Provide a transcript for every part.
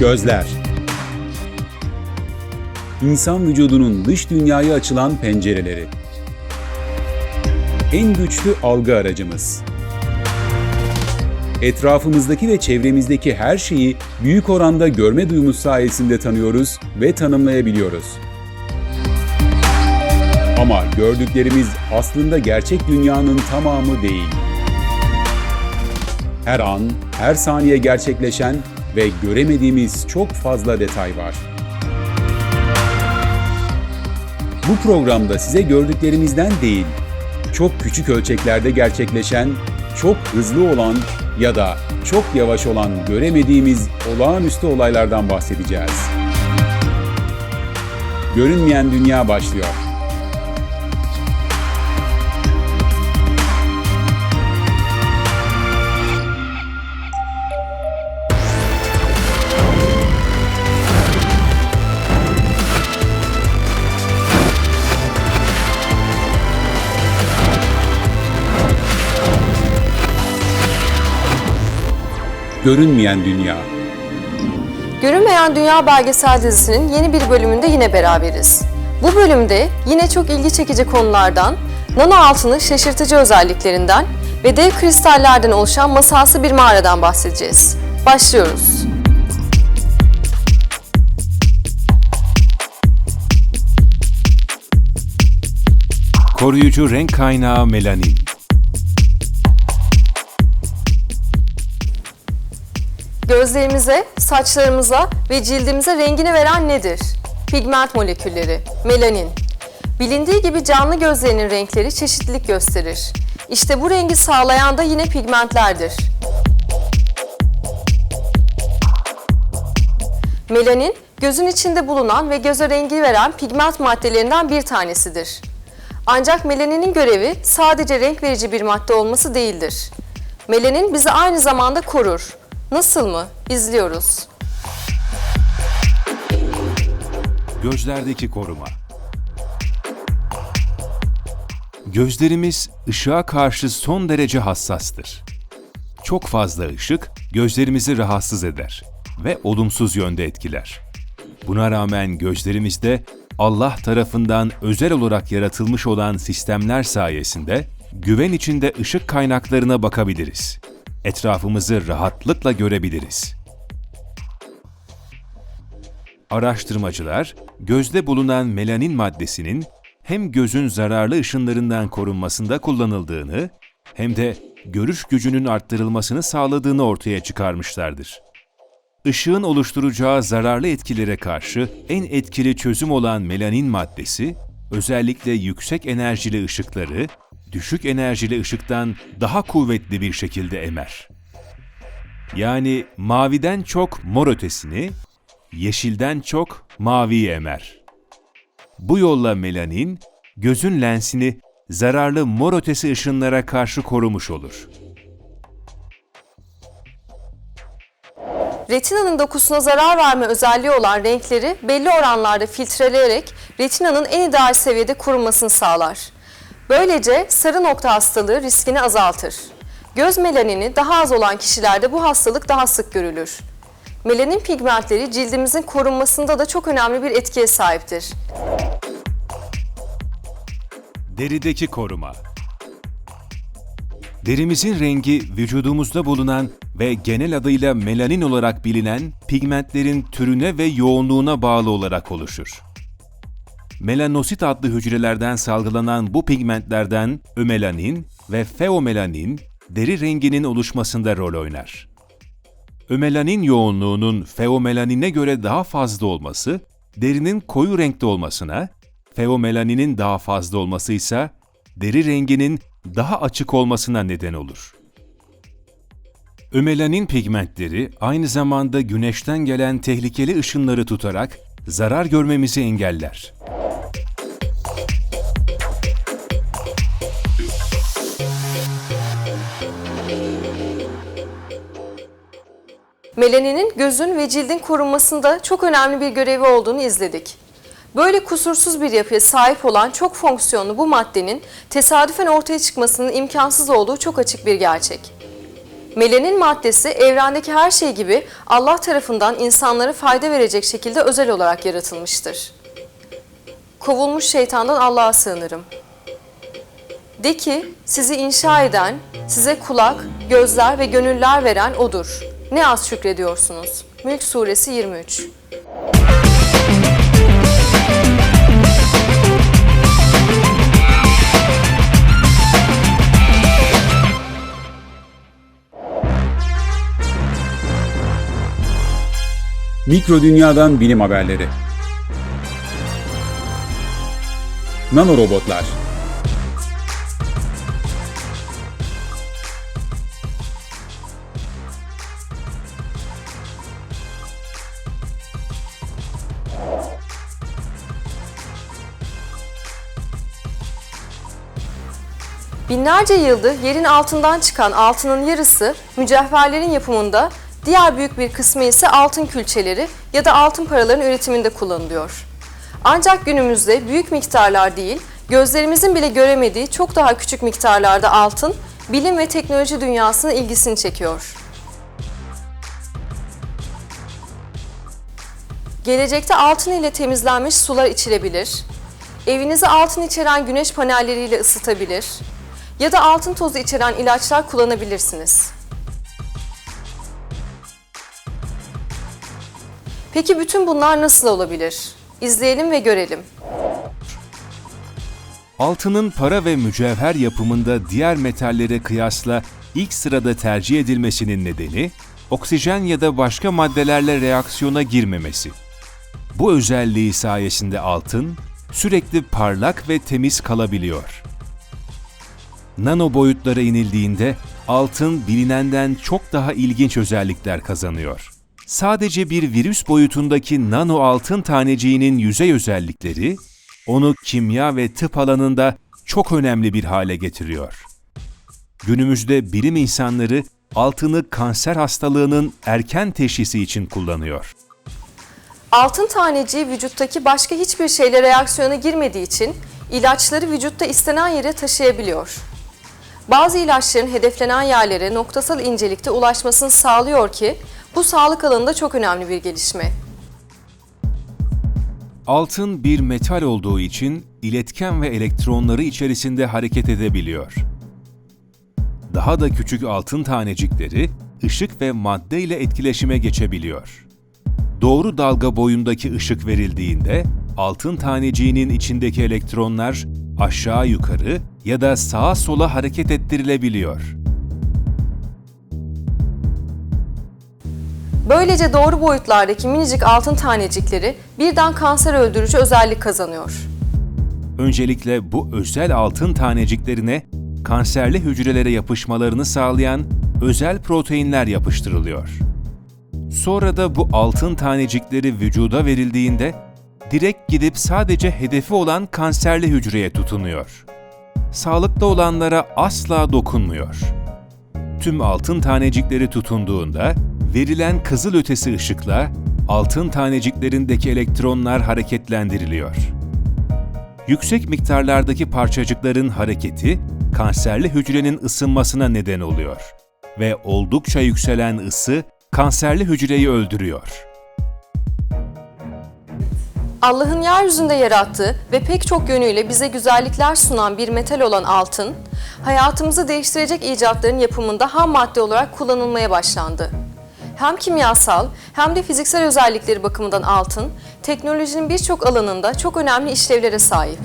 Gözler İnsan vücudunun dış dünyaya açılan pencereleri. En güçlü algı aracımız. Etrafımızdaki ve çevremizdeki her şeyi büyük oranda görme duyumuz sayesinde tanıyoruz ve tanımlayabiliyoruz. Ama gördüklerimiz aslında gerçek dünyanın tamamı değil. Her an, her saniye gerçekleşen ve göremediğimiz çok fazla detay var. Bu programda size gördüklerimizden değil, çok küçük ölçeklerde gerçekleşen, çok hızlı olan ya da çok yavaş olan göremediğimiz olağanüstü olaylardan bahsedeceğiz. Görünmeyen dünya başlıyor. Görünmeyen dünya. Görünmeyen Dünya belgesel dizisinin yeni bir bölümünde yine beraberiz. Bu bölümde yine çok ilgi çekici konulardan, nano altının şaşırtıcı özelliklerinden ve dev kristallerden oluşan masalsı bir mağaradan bahsedeceğiz. Başlıyoruz. Koruyucu renk kaynağı melanin. Gözlerimize, saçlarımıza ve cildimize rengini veren nedir? Pigment molekülleri, melanin. Bilindiği gibi canlı gözlerinin renkleri çeşitlilik gösterir. İşte bu rengi sağlayan da yine pigmentlerdir. Melanin, gözün içinde bulunan ve göze rengi veren pigment maddelerinden bir tanesidir. Ancak melaninin görevi sadece renk verici bir madde olması değildir. Melanin bizi aynı zamanda korur. Nasıl mı? İzliyoruz. Gözlerdeki koruma. Gözlerimiz ışığa karşı son derece hassastır. Çok fazla ışık gözlerimizi rahatsız eder ve olumsuz yönde etkiler. Buna rağmen gözlerimizde Allah tarafından özel olarak yaratılmış olan sistemler sayesinde güven içinde ışık kaynaklarına bakabiliriz. Etrafımızı rahatlıkla görebiliriz. Araştırmacılar, gözde bulunan melanin maddesinin hem gözün zararlı ışınlarından korunmasında kullanıldığını hem de görüş gücünün arttırılmasını sağladığını ortaya çıkarmışlardır. Işığın oluşturacağı zararlı etkilere karşı en etkili çözüm olan melanin maddesi, özellikle yüksek enerjili ışıkları, düşük enerjili ışıktan daha kuvvetli bir şekilde emer. Yani maviden çok mor ötesini, yeşilden çok maviyi emer. Bu yolla melanin, gözün lensini zararlı mor ötesi ışınlara karşı korumuş olur. Retinanın dokusuna zarar verme özelliği olan renkleri belli oranlarda filtreleyerek retinanın en ideal seviyede korunmasını sağlar. Böylece sarı nokta hastalığı riskini azaltır. Göz melanini daha az olan kişilerde bu hastalık daha sık görülür. Melanin pigmentleri cildimizin korunmasında da çok önemli bir etkiye sahiptir. Derideki koruma Derimizin rengi vücudumuzda bulunan ve genel adıyla melanin olarak bilinen pigmentlerin türüne ve yoğunluğuna bağlı olarak oluşur. Melanosit adlı hücrelerden salgılanan bu pigmentlerden ömelanin ve feomelanin deri renginin oluşmasında rol oynar. Ömelanin yoğunluğunun feomelanine göre daha fazla olması, derinin koyu renkte olmasına, feomelaninin daha fazla olması ise deri renginin daha açık olmasına neden olur. Ömelanin pigmentleri aynı zamanda güneşten gelen tehlikeli ışınları tutarak zarar görmemizi engeller. Melaninin gözün ve cildin korunmasında çok önemli bir görevi olduğunu izledik. Böyle kusursuz bir yapıya sahip olan çok fonksiyonlu bu maddenin tesadüfen ortaya çıkmasının imkansız olduğu çok açık bir gerçek. Melanin maddesi evrendeki her şey gibi Allah tarafından insanlara fayda verecek şekilde özel olarak yaratılmıştır. Kovulmuş şeytandan Allah'a sığınırım. De ki sizi inşa eden, size kulak, gözler ve gönüller veren O'dur. Ne az şükrediyorsunuz. Mülk Suresi 23 Mikro Dünya'dan bilim haberleri. Nanorobotlar. Binlerce yıldır yerin altından çıkan altının yarısı mücevherlerin yapımında, diğer büyük bir kısmı ise altın külçeleri ya da altın paraların üretiminde kullanılıyor. Ancak günümüzde büyük miktarlar değil, gözlerimizin bile göremediği çok daha küçük miktarlarda altın, bilim ve teknoloji dünyasının ilgisini çekiyor. Gelecekte altın ile temizlenmiş sular içilebilir, evinizi altın içeren güneş panelleriyle ısıtabilir ya da altın tozu içeren ilaçlar kullanabilirsiniz. Peki bütün bunlar nasıl olabilir? İzleyelim ve görelim. Altının para ve mücevher yapımında diğer metallere kıyasla ilk sırada tercih edilmesinin nedeni, oksijen ya da başka maddelerle reaksiyona girmemesi. Bu özelliği sayesinde altın sürekli parlak ve temiz kalabiliyor. Nano boyutlara inildiğinde altın bilinenden çok daha ilginç özellikler kazanıyor. Sadece bir virüs boyutundaki nano altın taneciğinin yüzey özellikleri onu kimya ve tıp alanında çok önemli bir hale getiriyor. Günümüzde bilim insanları altını kanser hastalığının erken teşhisi için kullanıyor. Altın taneciği vücuttaki başka hiçbir şeyle reaksiyona girmediği için ilaçları vücutta istenen yere taşıyabiliyor. Bazı ilaçların hedeflenen yerlere noktasal incelikte ulaşmasını sağlıyor ki bu sağlık alanında çok önemli bir gelişme. Altın bir metal olduğu için iletken ve elektronları içerisinde hareket edebiliyor. Daha da küçük altın tanecikleri ışık ve madde ile etkileşime geçebiliyor. Doğru dalga boyundaki ışık verildiğinde altın taneciğinin içindeki elektronlar aşağı yukarı ya da sağa sola hareket ettirilebiliyor. Böylece doğru boyutlardaki minicik altın tanecikleri birden kanser öldürücü özellik kazanıyor. Öncelikle bu özel altın taneciklerine kanserli hücrelere yapışmalarını sağlayan özel proteinler yapıştırılıyor. Sonra da bu altın tanecikleri vücuda verildiğinde direkt gidip sadece hedefi olan kanserli hücreye tutunuyor. Sağlıkta olanlara asla dokunmuyor. Tüm altın tanecikleri tutunduğunda verilen kızıl ötesi ışıkla altın taneciklerindeki elektronlar hareketlendiriliyor. Yüksek miktarlardaki parçacıkların hareketi kanserli hücrenin ısınmasına neden oluyor ve oldukça yükselen ısı kanserli hücreyi öldürüyor. Allah'ın yeryüzünde yarattığı ve pek çok yönüyle bize güzellikler sunan bir metal olan altın, hayatımızı değiştirecek icatların yapımında ham madde olarak kullanılmaya başlandı. Hem kimyasal hem de fiziksel özellikleri bakımından altın, teknolojinin birçok alanında çok önemli işlevlere sahip.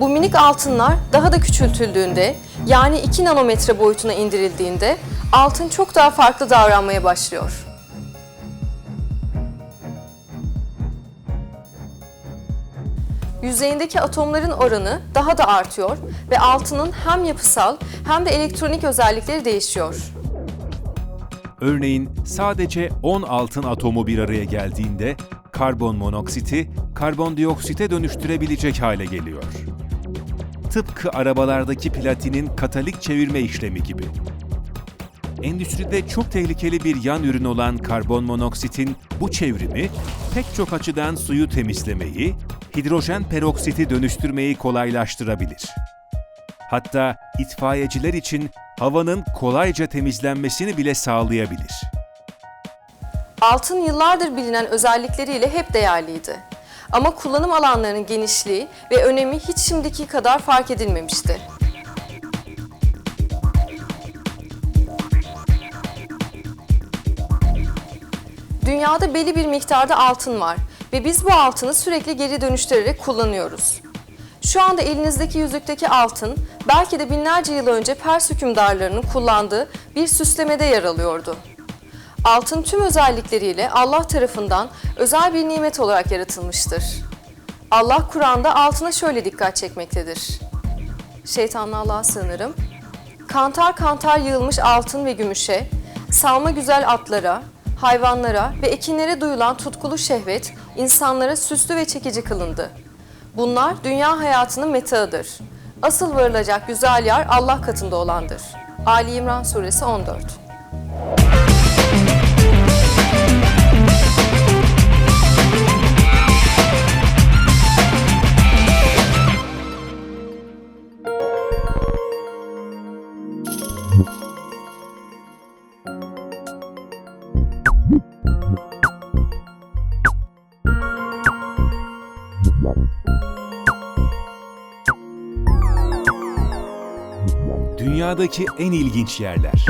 Bu minik altınlar daha da küçültüldüğünde, yani 2 nanometre boyutuna indirildiğinde altın çok daha farklı davranmaya başlıyor. Yüzeyindeki atomların oranı daha da artıyor ve altının hem yapısal hem de elektronik özellikleri değişiyor. Örneğin sadece 10 altın atomu bir araya geldiğinde karbon monoksiti karbondioksite dönüştürebilecek hale geliyor. Tıpkı arabalardaki platinin katalik çevirme işlemi gibi. Endüstride çok tehlikeli bir yan ürün olan karbon monoksitin bu çevrimi pek çok açıdan suyu temizlemeyi, hidrojen peroksiti dönüştürmeyi kolaylaştırabilir. Hatta itfaiyeciler için havanın kolayca temizlenmesini bile sağlayabilir. Altın yıllardır bilinen özellikleriyle hep değerliydi. Ama kullanım alanlarının genişliği ve önemi hiç şimdiki kadar fark edilmemişti. Dünyada belli bir miktarda altın var ve biz bu altını sürekli geri dönüştürerek kullanıyoruz. Şu anda elinizdeki yüzükteki altın belki de binlerce yıl önce Pers hükümdarlarının kullandığı bir süslemede yer alıyordu. Altın tüm özellikleriyle Allah tarafından özel bir nimet olarak yaratılmıştır. Allah Kur'an'da altına şöyle dikkat çekmektedir. Şeytanlığa sığınırım. Kantar kantar yığılmış altın ve gümüşe, salma güzel atlara, hayvanlara ve ekinlere duyulan tutkulu şehvet insanlara süslü ve çekici kılındı. Bunlar dünya hayatının metağıdır. Asıl varılacak güzel yer Allah katında olandır. Ali İmran Suresi 14 Dünyadaki en ilginç yerler.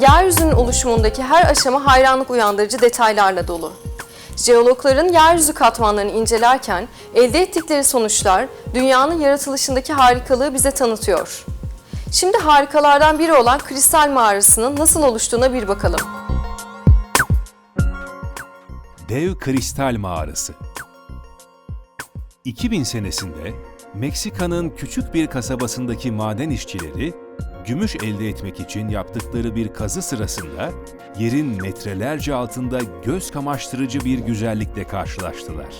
Yeryüzünün oluşumundaki her aşama hayranlık uyandırıcı detaylarla dolu. Jeologların yeryüzü katmanlarını incelerken elde ettikleri sonuçlar dünyanın yaratılışındaki harikalığı bize tanıtıyor. Şimdi harikalardan biri olan kristal mağarasının nasıl oluştuğuna bir bakalım. Dev Kristal Mağarası 2000 senesinde Meksika'nın küçük bir kasabasındaki maden işçileri gümüş elde etmek için yaptıkları bir kazı sırasında yerin metrelerce altında göz kamaştırıcı bir güzellikle karşılaştılar.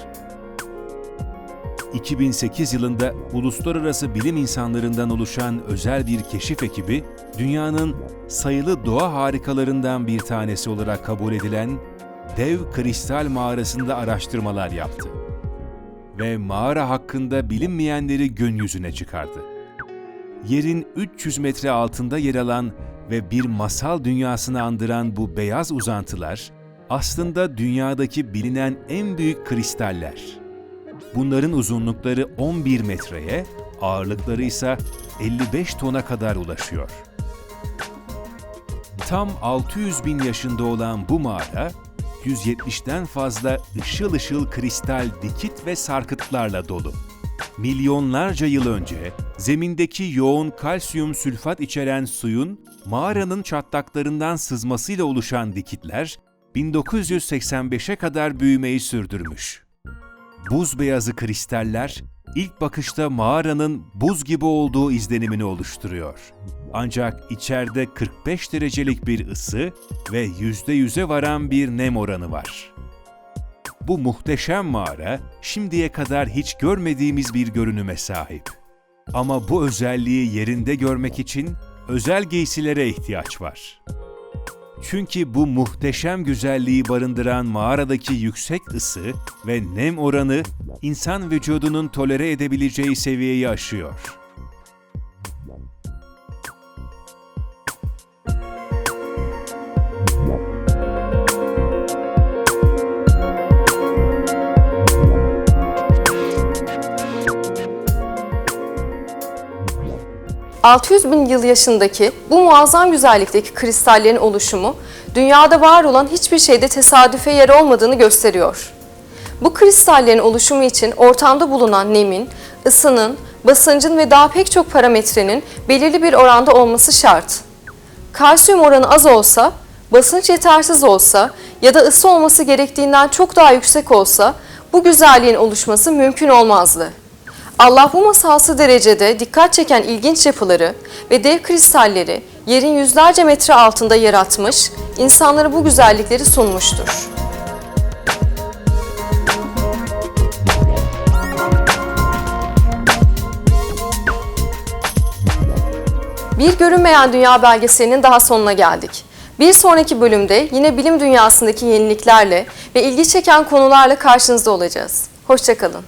2008 yılında uluslararası bilim insanlarından oluşan özel bir keşif ekibi, dünyanın sayılı doğa harikalarından bir tanesi olarak kabul edilen Dev Kristal Mağarası'nda araştırmalar yaptı. Ve mağara hakkında bilinmeyenleri gün yüzüne çıkardı. Yerin 300 metre altında yer alan ve bir masal dünyasını andıran bu beyaz uzantılar, aslında dünyadaki bilinen en büyük kristaller. Bunların uzunlukları 11 metreye, ağırlıkları ise 55 tona kadar ulaşıyor. Tam 600 bin yaşında olan bu mağara, 170'ten fazla ışıl ışıl kristal dikit ve sarkıtlarla dolu. Milyonlarca yıl önce zemindeki yoğun kalsiyum sülfat içeren suyun mağaranın çatlaklarından sızmasıyla oluşan dikitler 1985'e kadar büyümeyi sürdürmüş. Buz beyazı kristaller ilk bakışta mağaranın buz gibi olduğu izlenimini oluşturuyor. Ancak içeride 45 derecelik bir ısı ve %100'e varan bir nem oranı var. Bu muhteşem mağara şimdiye kadar hiç görmediğimiz bir görünüme sahip. Ama bu özelliği yerinde görmek için özel giysilere ihtiyaç var. Çünkü bu muhteşem güzelliği barındıran mağaradaki yüksek ısı ve nem oranı insan vücudunun tolere edebileceği seviyeyi aşıyor. – 600 bin yıl yaşındaki bu muazzam güzellikteki kristallerin oluşumu, dünyada var olan hiçbir şeyde tesadüfe yer olmadığını gösteriyor. Bu kristallerin oluşumu için ortamda bulunan nemin, ısının, basıncın ve daha pek çok parametrenin belirli bir oranda olması şart. Kalsiyum oranı az olsa, basınç yetersiz olsa ya da ısı olması gerektiğinden çok daha yüksek olsa bu güzelliğin oluşması mümkün olmazdı. Allah bu masalsı derecede dikkat çeken ilginç yapıları ve dev kristalleri yerin yüzlerce metre altında yaratmış, insanlara bu güzellikleri sunmuştur. Bir görünmeyen dünya belgeselinin daha sonuna geldik. Bir sonraki bölümde yine bilim dünyasındaki yeniliklerle ve ilgi çeken konularla karşınızda olacağız. Hoşçakalın.